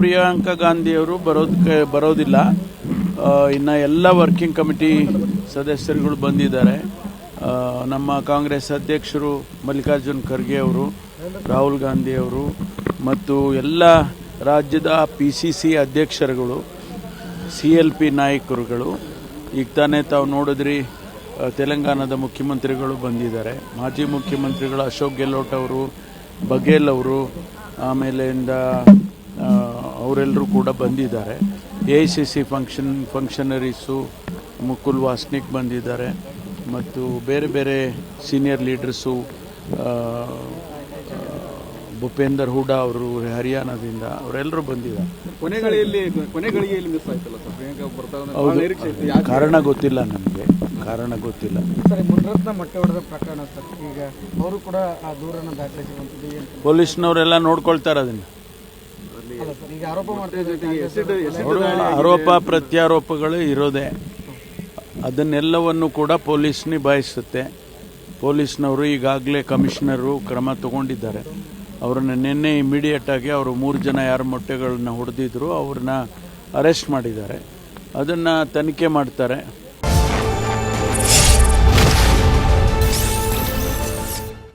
ಪ್ರಿಯಾಂಕಾ ಗಾಂಧಿಯವರು ಬರೋದಕ್ಕೆ ಬರೋದಿಲ್ಲ. ಇನ್ನು ಎಲ್ಲ ವರ್ಕಿಂಗ್ ಕಮಿಟಿ ಸದಸ್ಯರುಗಳು ಬಂದಿದ್ದಾರೆ. ನಮ್ಮ ಕಾಂಗ್ರೆಸ್ ಅಧ್ಯಕ್ಷರು ಮಲ್ಲಿಕಾರ್ಜುನ್ ಖರ್ಗೆ ಅವರು, ರಾಹುಲ್ ಗಾಂಧಿ ಅವರು ಮತ್ತು ಎಲ್ಲ ರಾಜ್ಯದ ಪಿ ಸಿ ಸಿ ಅಧ್ಯಕ್ಷರುಗಳು ಸಿ ಎಲ್ ಪಿ ನಾಯಕರುಗಳು. ಈಗ ತಾನೇ ತಾವು ನೋಡಿದ್ರಿ ತೆಲಂಗಾಣದ ಮುಖ್ಯಮಂತ್ರಿಗಳು ಬಂದಿದ್ದಾರೆ. ಮಾಜಿ ಮುಖ್ಯಮಂತ್ರಿಗಳು ಅಶೋಕ್ ಗೆಹ್ಲೋಟ್ ಅವರು, ಬಘೇಲ್ ಅವರು ಆಮೇಲೆಯಿಂದ ಅವರೆಲ್ಲರೂ ಕೂಡ ಬಂದಿದ್ದಾರೆ. A I C C function functionaries Mukul Wasnik ಬಂದಿದ್ದಾರೆ. ಮತ್ತು ಬೇರೆ ಬೇರೆ ಸೀನಿಯರ್ ಲೀಡರ್ಸು ಭೂಪೇಂದರ್ ಹೂಡಾ ಅವರು ಹರಿಯಾಣದಿಂದ ಅವರೆಲ್ಲರೂ ಬಂದಿದ್ದಾರೆ. ಕೊನೆಗಳಲ್ಲಿ ಯಾಕೆ ಕಾರಣ ಗೊತ್ತಿಲ್ಲ ನಮಗೆ ಕಾರಣ ಗೊತ್ತಿಲ್ಲ. ಪ್ರಕರಣ ಸರ್. ಈಗ ಅವರು ಕೂಡ ಆ ದೂರನ್ನು ದಾಖಲಿಸಿರುವಂಥದ್ದು ಪೊಲೀಸ್ನವರೆಲ್ಲ ನೋಡ್ಕೊಳ್ತಾರೆ ಅದನ್ನ ಆರೋಪ ಪ್ರತ್ಯಾರೋಪಗಳು ಇರೋದೇ. ಅದನ್ನೆಲ್ಲವನ್ನು ಕೂಡ ಪೊಲೀಸ್ ನಿಭಾಯಿಸುತ್ತೆ. ಪೊಲೀಸ್ನವರು ಈಗಾಗಲೇ ಕಮಿಷನರು ಕ್ರಮ ತಗೊಂಡಿದ್ದಾರೆ. ಅವ್ರನ್ನ ನಿನ್ನೆ ಇಮಿಡಿಯೇಟ್ ಆಗಿ ಅವರು ಮೂರು ಜನ ಯಾರು ಮೊಟ್ಟೆಗಳನ್ನ ಹೊಡೆದಿದ್ರು ಅವ್ರನ್ನ ಅರೆಸ್ಟ್ ಮಾಡಿದ್ದಾರೆ. ಅದನ್ನು ತನಿಖೆ ಮಾಡ್ತಾರೆ.